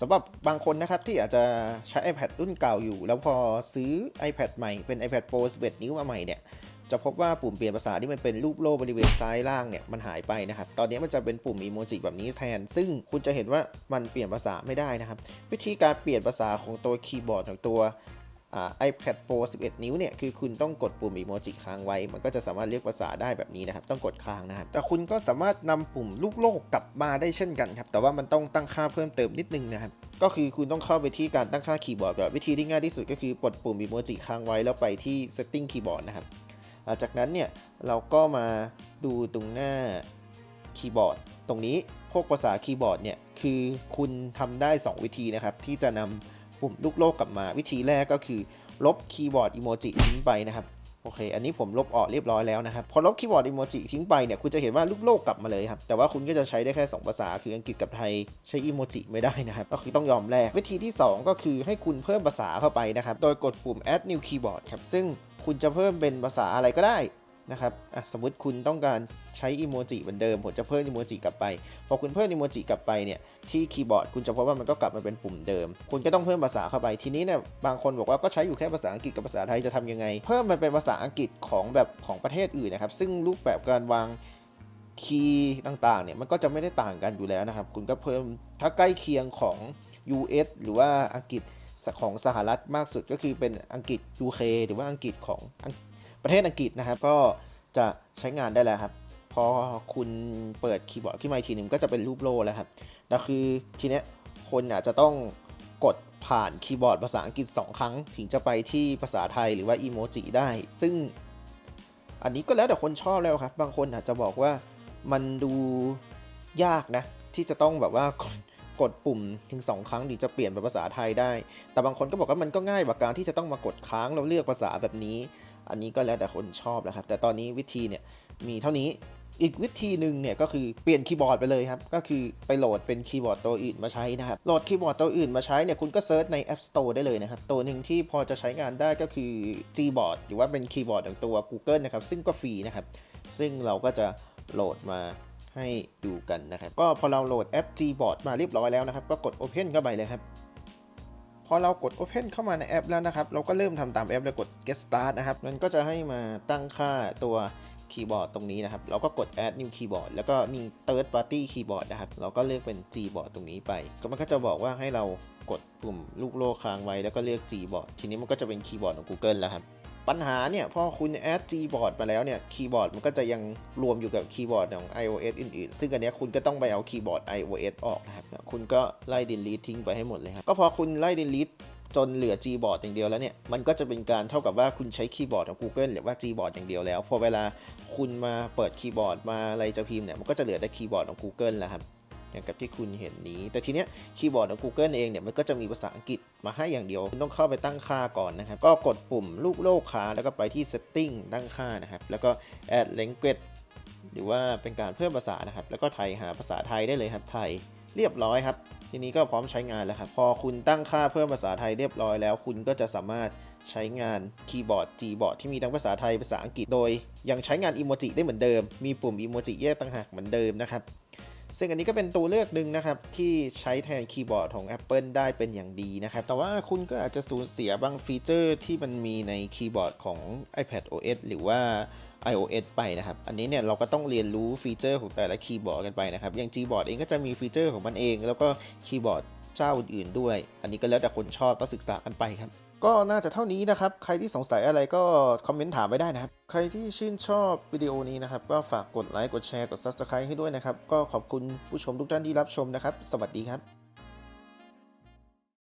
สำหรับบางคนนะครับที่อาจจะใช้ iPad รุ่นเก่าอยู่ แล้วพอซื้อ iPad ใหม่เป็น iPad Pro 11 นิ้วมาใหม่เนี่ยจะพบว่าปุ่มเปลี่ยนภาษาที่มันเป็นรูปโล่บริเวณซ้ายล่างเนี่ยมันหายไปนะครับ ตอนนี้มันจะเป็นปุ่มอีโมจิแบบนี้แทน ซึ่งคุณจะเห็นว่ามันเปลี่ยนภาษาไม่ได้นะครับ วิธีการเปลี่ยนภาษาของตัวคีย์บอร์ดของตัว iPad Pro 11 นิ้วเนี่ยคือคุณต้องกดปุ่มอีโมจิค้างไว้ มันก็จะสามารถเรียกภาษาได้แบบนี้นะครับ ต้องกดค้างนะครับแต่คุณก็สามารถนำปุ่มลูกโลกกลับมาได้เช่นกันครับ แต่ว่ามันต้องตั้งค่าเพิ่มเติมนิดนึงนะครับ ก็คือคุณต้องเข้าไปที่การตั้งค่าคีย์บอร์ดก่อนวิธีที่ง่ายที่สุดก็คือกดปุ่มอีโมจิค้างไว้แล้วไปที่ setting คีย์บอร์ดนะครับจากนั้นเนี่ยเราก็มาดูตรงหน้าคีย์บอร์ดตรงนี้พวกภาษาคีย์บอร์ดเนี่ยคือคุณทำได้ 2 วิธีนะครับที่จะนำ ปุ่มลูกโลกกลับมา วิธีแรกก็คือ ลบคีย์บอร์ดอีโมจิทิ้งไปนะครับโอเค อันนี้ผมลบออกเรียบร้อยแล้วนะครับ พอลบคีย์บอร์ดอีโมจิทิ้งไปเนี่ย คุณจะเห็นว่าลูกโลกกลับมาเลยครับ แต่ว่าคุณก็จะใช้ได้แค่ 2 ภาษา คืออังกฤษกับไทยใช้อีโมจิไม่ได้นะครับ ก็คือต้องยอมแลก วิธีที่ 2 ก็คือให้คุณเพิ่มภาษาเข้าไปนะครับ โดยกดปุ่ม add new keyboard ครับ ซึ่งคุณจะเพิ่มเป็นภาษาอะไรก็ได้ นะครับสมมติคุณต้องการใช้อีโมจิเหมือนเดิม ผมจะเพิ่มอีโมจิกลับไป พอคุณเพิ่มอีโมจิกลับไปเนี่ย ที่คีย์บอร์ดคุณจะพบว่ามันก็กลับมาเป็นปุ่มเดิม คุณก็ต้องเพิ่มภาษาเข้าไป ทีนี้เนี่ย บางคนบอกว่าก็ใช้อยู่แค่ภาษาอังกฤษกับภาษาไทยจะทำยังไง เพิ่มมันเป็นภาษาอังกฤษของแบบของประเทศอื่นนะครับ ซึ่งรูปแบบการวางคีย์ต่างๆ เนี่ย มันก็จะไม่ได้ต่างกันอยู่แล้วนะครับ คุณก็เพิ่มถ้าใกล้เคียงของ US หรือว่าอังกฤษของสหรัฐมากสุดก็คือเป็นอังกฤษ UK หรือว่าอังกฤษของ ประเทศอังกฤษนะครับก็จะใช้งานได้แล้วครับพอคุณเปิดคีย์บอร์ดขึ้นมาอีกทีหนึ่งก็จะเป็นรูปโล่แล้วครับแต่คือทีเนี้ยคนอาจจะต้องกดผ่านคีย์บอร์ดภาษาอังกฤษ 2 ครั้ง ถึงจะไปที่ภาษาไทยหรือว่าอีโมจิได้ ซึ่งอันนี้ก็แล้วแต่คนชอบแล้วครับ บางคนอาจจะบอกว่ามันดูยากนะ ที่จะต้องแบบว่ากดกดปุ่มถึง 2 ครั้งถึงจะเปลี่ยนเป็นภาษาไทยได้ แต่บางคนก็บอกว่ามันก็ง่ายกว่าการที่จะต้องมากดค้างแล้วเลือกภาษาแบบนี้ อันนี้ก็แล้วแต่คนชอบแล้วครับ แต่ตอนนี้วิธีเนี่ยมีเท่านี้อีกวิธีหนึ่งเนี่ยก็คือเปลี่ยนคีย์บอร์ดไปเลยครับ ก็คือไปโหลดเป็นคีย์บอร์ดตัวอื่นมาใช้นะครับ โหลดคีย์บอร์ดตัวอื่นมาใช้เนี่ยคุณก็เซิร์ชใน App Store ได้เลยนะครับ ตัวหนึ่งที่พอจะใช้งานได้ก็คือ Gboard หรือว่าเป็นคีย์บอร์ดของตัว Google นะครับ ซึ่งก็ฟรีนะครับ ซึ่งเราก็จะโหลดมาให้ดูกันนะครับ ก็พอเราโหลดแอป Gboard มาเรียบร้อยแล้วนะครับ ก็กด Open เข้าไปเลยครับ พอเรากด Open เข้ามาในแอปแล้วนะครับ เราก็เริ่มทำตามแอปแล้วกด Get Start นะครับมันก็จะให้มาตั้งค่าตัวคีย์บอร์ดตรงนี้นะครับ เราก็กด Add New Keyboard แล้วก็มี Third Party Keyboard นะครับ เราก็เลือกเป็น Gboard ตรงนี้ไป ก็มันก็จะบอกว่าให้เรากดปุ่มลูกโลค้างไว้แล้วก็เลือก Gboard ทีนี้มันก็จะเป็นคีย์บอร์ดของ Google แล้วครับ ปัญหาเนี่ยพอคุณ add Gboard มาแล้วเนี่ยคีย์บอร์ดมันก็จะยังรวมอยู่กับคีย์บอร์ดของ iOS อื่นๆ ซึ่งอันนี้คุณก็ต้องไปเอาคีย์บอร์ด iOS ออกนะครับคุณก็ไล่ delete ทิ้งไปให้หมดเลยครับก็พอคุณไล่ delete จนเหลือ Gboard อย่างเดียวแล้วเนี่ย มันก็จะเป็นการเท่ากับว่าคุณใช้คีย์บอร์ดของ Google หรือว่า Gboard อย่างเดียวแล้ว พอเวลาคุณมาเปิดคีย์บอร์ดมาอะไรจะพิมพ์เนี่ย มันก็จะเหลือแต่คีย์บอร์ดของ Google แล้วครับ อย่างกับที่คุณเห็นนี้ แต่ทีเนี้ยคีย์บอร์ดของ Google เองเนี่ยมันก็จะมีภาษาอังกฤษมาให้อย่างเดียว คุณต้องเข้าไปตั้งค่าก่อนนะครับ ก็กดปุ่มลูกโลกค้าแล้วก็ไปที่ setting ตั้งค่านะครับ แล้วก็ add language หรือว่าเป็นการเพิ่มภาษานะครับ แล้วก็ไทยหาภาษาไทยได้เลยครับไทยเรียบร้อยครับ ทีนี้ก็พร้อมใช้งานแล้วครับ พอคุณตั้งค่าเพิ่มภาษาไทยเรียบร้อยแล้ว คุณก็จะสามารถใช้งานคีย์บอร์ด Gboard ที่มีทั้งภาษาไทยภาษาอังกฤษโดย ยังใช้งานอีโมจิได้เหมือนเดิม มีปุ่มอีโมจิแยกต่างหากเหมือนเดิมนะครับ ซึ่งอันนี้ก็เป็นตัวเลือกหนึ่งนะครับที่ใช้แทนคีย์บอร์ดของ Apple ได้เป็นอย่างดีนะครับ แต่ว่าคุณก็อาจจะสูญเสียบางฟีเจอร์ที่มันมีในคีย์บอร์ดของ iPad OS หรือว่า iOS ไปนะครับ อันนี้เนี่ยเราก็ต้องเรียนรู้ฟีเจอร์ของแต่ละคีย์บอร์ดกันไปนะครับ อย่าง Gboard เองก็จะมีฟีเจอร์ของมันเอง แล้วก็คีย์บอร์ดเจ้าอื่นๆด้วย อันนี้ก็แล้วแต่คนชอบต้องศึกษากันไปครับ ก็น่าจะเท่านี้นะครับ ใครที่สงสัยอะไรก็คอมเมนต์ถามไว้ได้นะครับ ใครที่ชื่นชอบวิดีโอนี้นะครับ ก็ฝากกดไลค์ กดแชร์ กด Subscribe ให้ด้วยนะครับ ก็ขอบคุณผู้ชมทุกท่านที่รับชมนะครับ สวัสดีครับ